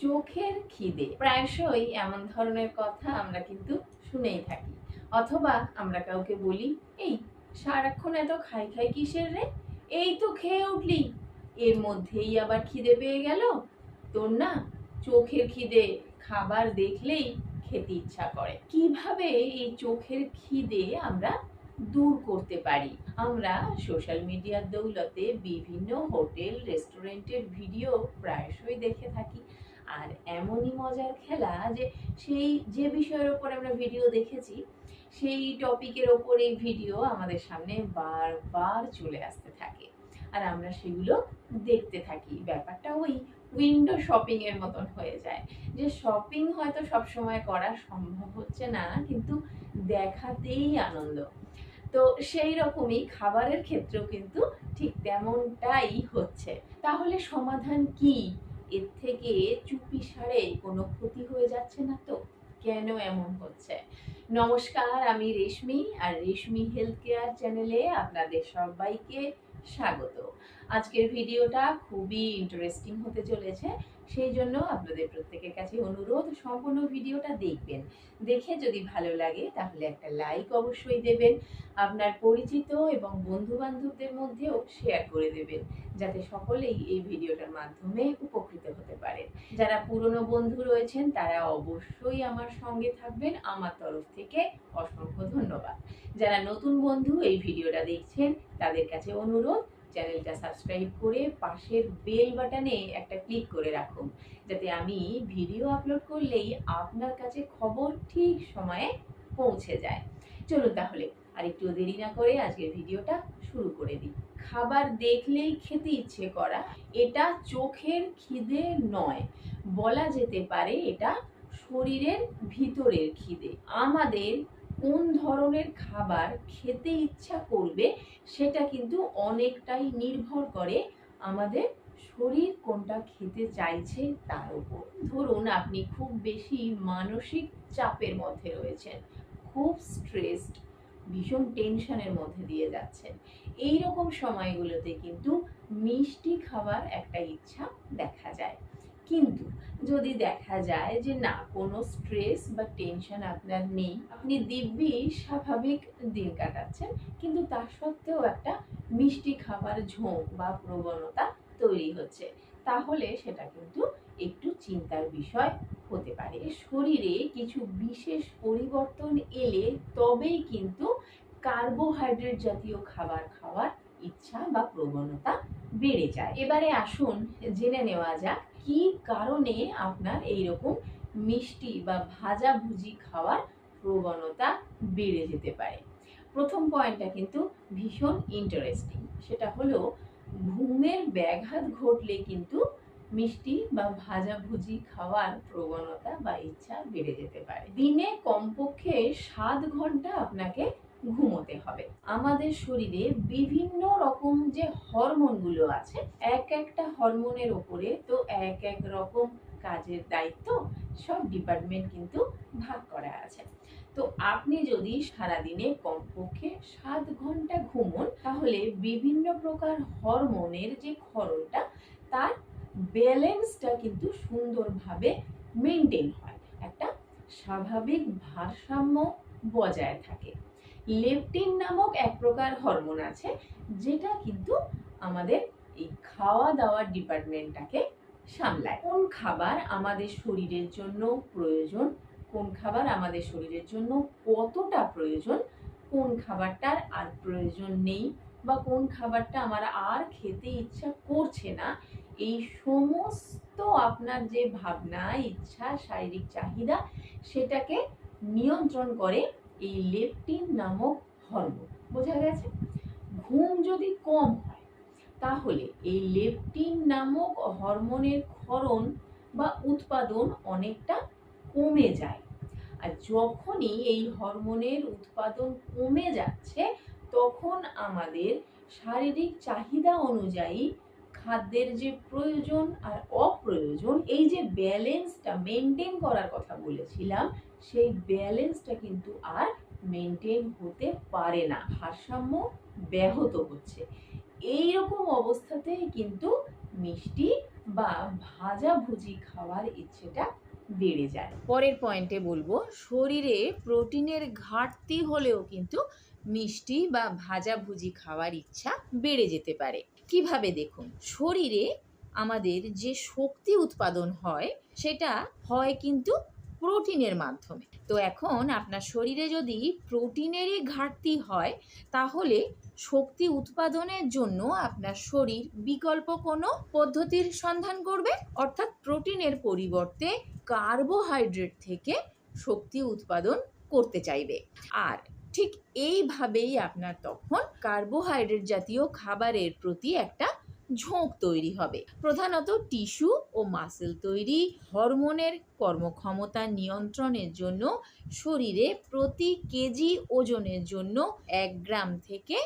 চোখের খিদে। প্রায়শই এমন ধরনের কথা আমরা কিন্তু শুনেই থাকি। অথবা আমরা কাউকে বলি, এই, সারাক্ষণ এত খাই খাই কিসের রে? এই তো খেয়ে উঠলি। এর মধ্যেই আবার খিদে পেয়ে গেল। তোর না চোখের খিদে, খাবার দেখলেই খেতে ইচ্ছা করে। কীভাবে এই চোখের খিদে আমরা দূর করতে পারি? আমরা সোশ্যাল মিডিয়ার দৌলতে বিভিন্ন হোটেল, রেস্টুরেন্টের ভিডিও প্রায়শই দেখে থাকি। আর এমনই মজার খেলা যে সেই যে বিষয়ের ওপর আমরা ভিডিও দেখেছি, সেই টপিকের ওপরে ভিডিও আমাদের সামনে বারবার চলে আসতে থাকে। আর আমরা সেগুলো দেখতে থাকি। ব্যাপারটা ওই উইন্ডো শপিং এর মতন হয়ে যায়। যে শপিং হয়তো সব সময় করা সম্ভব হচ্ছে না, কিন্তু দেখাতেই আনন্দ। তো সেই রকমই খাবারের ক্ষেত্রেও কিন্তু ঠিক তেমনটাই হচ্ছে। তাহলে সমাধান কি? এর থেকে চুপি সারে কোনো ক্ষতি হয়ে যাচ্ছে না তো? কেন এমন হচ্ছে? নমস্কার, আমি রেশমি, আর রেশমি হেলথ কেয়ার চ্যানেলে আপনাদের সবাইকে স্বাগত। আজকের ভিডিওটা খুবই ইন্টারেস্টিং হতে চলেছে, সেই জন্য আপনাদের প্রত্যেকের কাছে অনুরোধ, সম্পূর্ণ ভিডিওটা দেখবেন। দেখে যদি ভালো লাগে, তাহলে একটা লাইক অবশ্যই দেবেন, আপনার পরিচিত এবং বন্ধু বান্ধবদের মধ্যেও শেয়ার করে দেবেন, যাতে সকলেই এই ভিডিওটার মাধ্যমে উপকৃত হতে পারে যারা পুরনো বন্ধু রয়েছেন, তারা অবশ্যই আমার সঙ্গে থাকবেন। আমার তরফ থেকে অসংখ্য ধন্যবাদ। যারা নতুন বন্ধু এই ভিডিওটা দেখছেন, তাদের কাছে অনুরোধ চ্যানেলটা সাবস্ক্রাইব করে পাশের বেল বাটনে একটা ক্লিক করে রাখুন। যাতে আমি ভিডিও আপলোড করলেই আপনার কাছে খবর ঠিক সময়ে পৌঁছে যায়। চলুন তাহলে, আর একটু দেরি না করে আজকের ভিডিওটা শুরু করে দিই। খাবার দেখলেই খেতে ইচ্ছে করা, এটা চোখের খিদে নয়। বলা যেতে পারে এটা শরীরের ভিতরের খিদে। আমাদের কোন ধরনের খাবার খেতে ইচ্ছা করবে সেটা কিন্তু অনেকটাই নির্ভর করে আমাদের শরীর কোনটা খেতে চাইছে তার উপর। ধরুন, আপনি খুব বেশি মানসিক চাপের মধ্যে রয়েছেন, খুব স্ট্রেসড ভীষণ টেনশনের মধ্যে দিয়ে যাচ্ছেন। এই রকম সময়গুলোতে কিন্তু মিষ্টি খাবার একটা ইচ্ছা দেখা যায়। কিন্তু যদি দেখা যায় যে না, কোনো স্ট্রেস বা টেনশন আপনার নেই, আপনি দিব্যি স্বাভাবিক দিন কাটাচ্ছেন, কিন্তু তা সত্ত্বেও একটা মিষ্টি খাবার ঝোঁক বা প্রবণতা তৈরি হচ্ছে। তাহলে সেটা কিন্তু একটু চিন্তার বিষয় হতে পারে। শরীরে কিছু বিশেষ পরিবর্তন এলে তবেই কিন্তু কার্বোহাইড্রেট জাতীয় খাবার খাওয়ার ইচ্ছা বা প্রবণতা বেড়ে যায়। এবারে আসুন, জেনে নেওয়া যাক কি কারণে আপনার এইরকম মিষ্টি বা ভাজা ভুজি খাওয়ার প্রবণতা বেড়ে যেতে পারে? প্রথম পয়েন্টটা কিন্তু ভীষণ ইন্টারেস্টিং সেটা হলো, ঘুমের ব্যাঘাত ঘটলে কিন্তু মিষ্টি বা ভাজা ভুজি খাওয়ার প্রবণতা বা ইচ্ছা বেড়ে যেতে পারে। দিনে কমপক্ষে সাত ঘণ্টা আপনাকে ঘুমোতে হবে। আমাদের শরীরে বিভিন্ন রকম যে হরমোনগুলো আছে, এক একটা হরমোনের ওপরে তো এক এক রকম কাজের দায়িত্ব সব ডিপার্টমেন্ট কিন্তু ভাগ করা আছে। তো আপনি যদি সারাদিনে কমপক্ষে সাত ঘণ্টা ঘুমোন, তাহলে বিভিন্ন প্রকার হরমোনের যে ক্ষরণটা, তার ব্যালেন্সটা কিন্তু সুন্দরভাবে মেনটেন হয়। একটা স্বাভাবিক ভারসাম্য বজায় থাকে। লেপটিন নামক এক প্রকার হরমোন আছে, যেটা কিন্তু আমাদের এই খাওয়া দাওয়ার ডিপার্টমেন্টটাকে সামলায়। কোন খাবার আমাদের শরীরের জন্য প্রয়োজন, কোন খাবার আমাদের শরীরের জন্য কতটা প্রয়োজন, কোন খাবারটার আর প্রয়োজন নেই বা কোন খাবারটা আমার আর খেতে ইচ্ছা করছে না, এই সমস্ত আপনার যে ভাবনা, ইচ্ছা, শারীরিক চাহিদা, সেটাকে নিয়ন্ত্রণ করে এই লেপটিন নামক হরমোন। বোঝা গেছে? ঘুম যদি কম হয়, তাহলে এই লেপটিন নামক হরমোনের ক্ষরণ বা উৎপাদন অনেকটা কমে যায়। আর যখনই এই হরমোনের উৎপাদন কমে যাচ্ছে, তখন আমাদের শারীরিক চাহিদা অনুযায়ী খাদ্যের যে প্রয়োজন আর অপ্রয়োজন, এই যে ব্যালেন্সটা মেনটেন করার কথা বলেছিলাম, সেই ব্যালেন্সটা কিন্তু আর মেনটেন হতে পারে না। ভারসাম্য ব্যাহত হচ্ছে। এই রকম অবস্থাতে কিন্তু মিষ্টি বা ভাজা ভুজি খাওয়ার ইচ্ছেটা বেড়ে যায়। পরের পয়েন্টে বলব, শরীরে প্রোটিনের ঘাটতি হলেও কিন্তু মিষ্টি বা ভাজা ভুজি খাওয়ার ইচ্ছা বেড়ে যেতে পারে। কীভাবে দেখুন? শরীরে আমাদের যে শক্তি উৎপাদন হয়, সেটা হয় কিন্তু প্রোটিনের মাধ্যমে। তো এখন আপনার শরীরে যদি প্রোটিনেরই ঘাটতি হয়, তাহলে শক্তি উৎপাদনের জন্য আপনার শরীর বিকল্প কোনো পদ্ধতির সন্ধান করবে? অর্থাৎ প্রোটিনের পরিবর্তে কার্বোহাইড্রেট থেকে শক্তি উৎপাদন করতে চাইবে। আর ঠিক এইভাবেই আপনার তখন কার্বোহাইড্রেট জাতীয় খাবারের প্রতি একটা ঝোঁক তৈরি হবে। প্রধানত টিস্যু ও মাসেল তৈরি, হরমোনের কর্মক্ষমতা নিয়ন্ত্রণের জন্য, শরীরে প্রতি কেজি ওজনের জন্য এক গ্রাম থেকে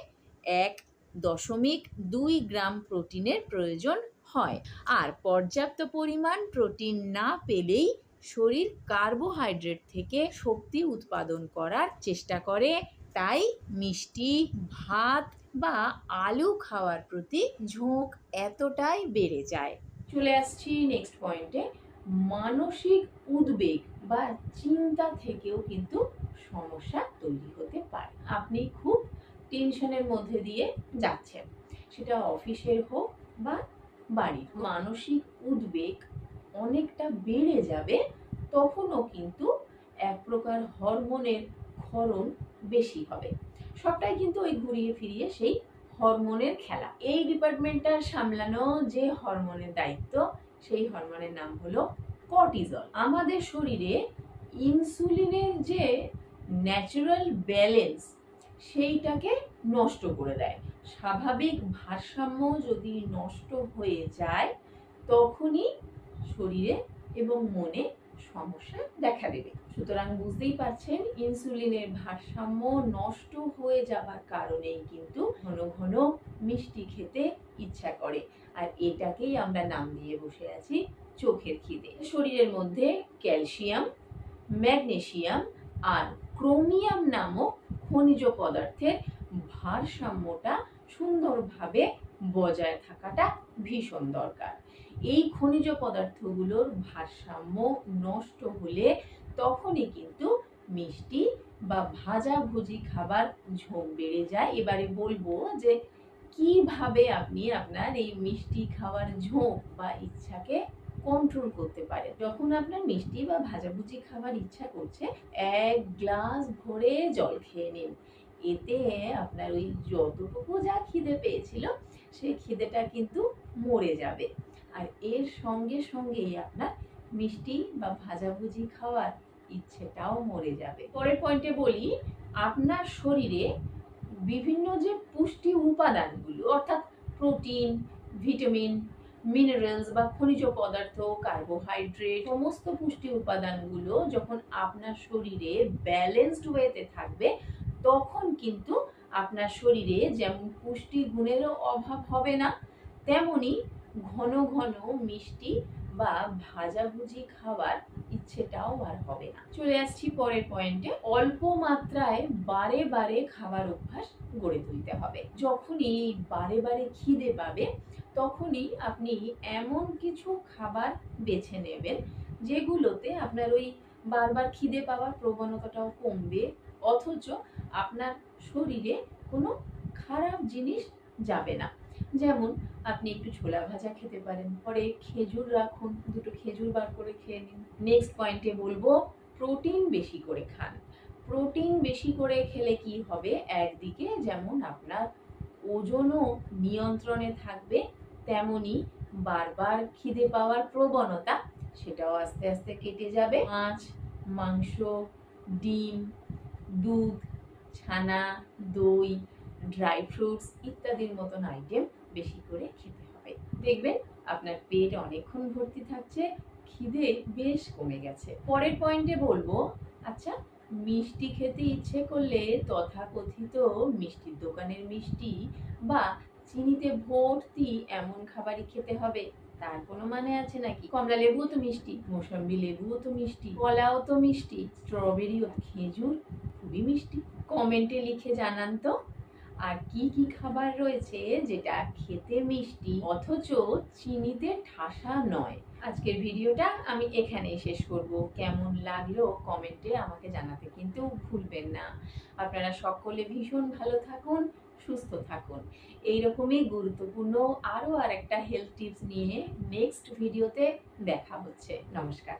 এক দশমিক দুই গ্রাম প্রোটিনের প্রয়োজন হয়। আর পর্যাপ্ত পরিমাণ প্রোটিন না পেলেই শরীর কার্বোহাইড্রেট থেকে শক্তি উৎপাদন করার চেষ্টা করে। তাই মিষ্টি, ভাত বা আলু খাওয়ার প্রতি ঝোঁক এতটাই বেড়ে যায়। চলে আসছি নেক্সট পয়েন্টে মানসিক উদ্বেগ বা চিন্তা থেকেও কিন্তু সমস্যা তৈরি হতে পারে। আপনি খুব টেনশনের মধ্যে দিয়ে যাচ্ছেন। সেটা অফিসের হোক বা বাড়ির মানসিক উদ্বেগ অনেকটা বেড়ে যাবে, তখনও কিন্তু এক প্রকার হরমোনের ক্ষরণ বেশি হবে। সবটাই কিন্তু ওই ঘুরিয়ে ফিরিয়ে সেই হরমোনের খেলা। এই ডিপার্টমেন্টটা সামলানো যে হরমোনের দায়িত্ব, সেই হরমোনের নাম হলো কর্টিজল আমাদের শরীরে ইনসুলিনের যে ন্যাচারাল ব্যালেন্স, সেইটাকে নষ্ট করে দেয়। স্বাভাবিক ভারসাম্য যদি নষ্ট হয়ে যায়, তখনই শরীরে এবং মনে সমস্যা দেখা দেবে। সুতরাং বুঝতেই পারছেন, ইনসুলিনের ভারসাম্য নষ্ট হয়ে যাবার কারণেই কিন্তু ঘন ঘন মিষ্টি খেতে ইচ্ছা করে। আর এটাকেই আমরা নাম দিয়ে বসে আছি, চোখের খিদে। শরীরের মধ্যে ক্যালসিয়াম, ম্যাগনেসিয়াম আর ক্রোমিয়াম নামক খনিজ পদার্থের ভারসাম্যটা সুন্দরভাবে বজায় থাকাটা ভীষণ দরকার। এই খনিজ পদার্থগুলোর ভারসাম্য নষ্ট হলে তখনই কিন্তু মিষ্টি বা ভাজা ভুজি খাবার ঝোঁক বেড়ে যায়। এবারে বলব যে কীভাবে আপনি আপনার এই মিষ্টি খাওয়ার ঝোঁক বা ইচ্ছাকে কন্ট্রোল করতে পারে যখন আপনার মিষ্টি বা ভাজাভুজি খাবার ইচ্ছা করছে, এক গ্লাস ভরে জল খেয়ে নিন। এতে আপনার ওই যতটুকু যা খিদে পেয়েছিল সেই খিদেটা কিন্তু মরে যাবে। আর এর সঙ্গে সঙ্গেই আপনার মিষ্টি বা ভাজাভুজি খাওয়ার ইচ্ছেটাও মরে যাবে। পরের পয়েন্টে বলি, আপনার শরীরে বিভিন্ন যে পুষ্টি উপাদানগুলো, অর্থাৎ প্রোটিন, ভিটামিন, মিনারেলস বা খনিজ পদার্থ, কার্বোহাইড্রেট, সমস্ত পুষ্টি উপাদানগুলো যখন আপনার শরীরে ব্যালেন্সড ওয়েতে থাকবে তখন কিন্তু আপনার শরীরে যেমন পুষ্টি গুণেরও অভাব হবে না, তেমনি ঘন ঘন মিষ্টি বা ভাজাভুজি খাওয়ার ইচ্ছেটাও আর হবে না। চলে আসছি পরের পয়েন্টে অল্প মাত্রায় বারে বারে খাবার অভ্যাস গড়ে তুলতে হবে। যখনই বারে বারে খিদে পাবে, তখনই আপনি এমন কিছু খাবার বেছে নেবেন, যেগুলোতে আপনার ওই বারবার খিদে পাওয়ার প্রবণতাটাও কমবে অথচ আপনার শরীরে কোনো খারাপ জিনিস যাবে না। যেমন আপনি একটু ছোলা ভাজা খেতে পারেন, পরে খেজুর রাখুন, দুটো খেজুর বার করে খেয়ে নিন। নেক্সট পয়েন্টে বলব প্রোটিন বেশি করে খান। প্রোটিন বেশি করে খেলে কি হবে? একদিকে যেমন আপনার ওজনও নিয়ন্ত্রণে থাকবে, তেমনি বারবার খিদে পাওয়ার প্রবণতা, সেটাও আস্তে আস্তে কেটে যাবে। মাছ, মাংস, ডিম দুধ, ছানা, দই ড্রাই ফ্রুটস ইত্যাদির মতন আইটেম বেশি করে খেতে হবে। দেখবেন আপনার পেট অনেকক্ষণ ভর্তি থাকছে, খিদে বেশ কমে গেছে। পরের পয়েন্টে বলব আচ্ছা মিষ্টি খেতে ইচ্ছে করলে তথাকথিত মিষ্টির দোকানের মিষ্টি বা চিনিতে ভর্তি এমন খাবারই খেতে হবে। তার কোনো মানে আছে নাকি? কমলা লেবুও তো মিষ্টি, মৌসম্বি লেবুও তো মিষ্টি কলাও তো মিষ্টি স্ট্রবেরিও খেজুর খুবই মিষ্টি। কমেন্টে লিখে জানান তো, আর কি কি খাবার রয়েছে যেটা খেতে মিষ্টি? অথচ চিনিতে ঠাসা নয়। আজকের ভিডিওটা আমি এখানেই শেষ করব। কেমন লাগল কমেন্টে আমাকে জানাতে কিন্তু ভুলবেন না। আপনারা সকলে ভীষণ ভালো থাকুন, সুস্থ থাকুন। এইরকমই গুরুত্বপূর্ণ আরও আর একটা হেলথ টিপস নিয়ে নেক্সট ভিডিওতে দেখা হচ্ছে। নমস্কার।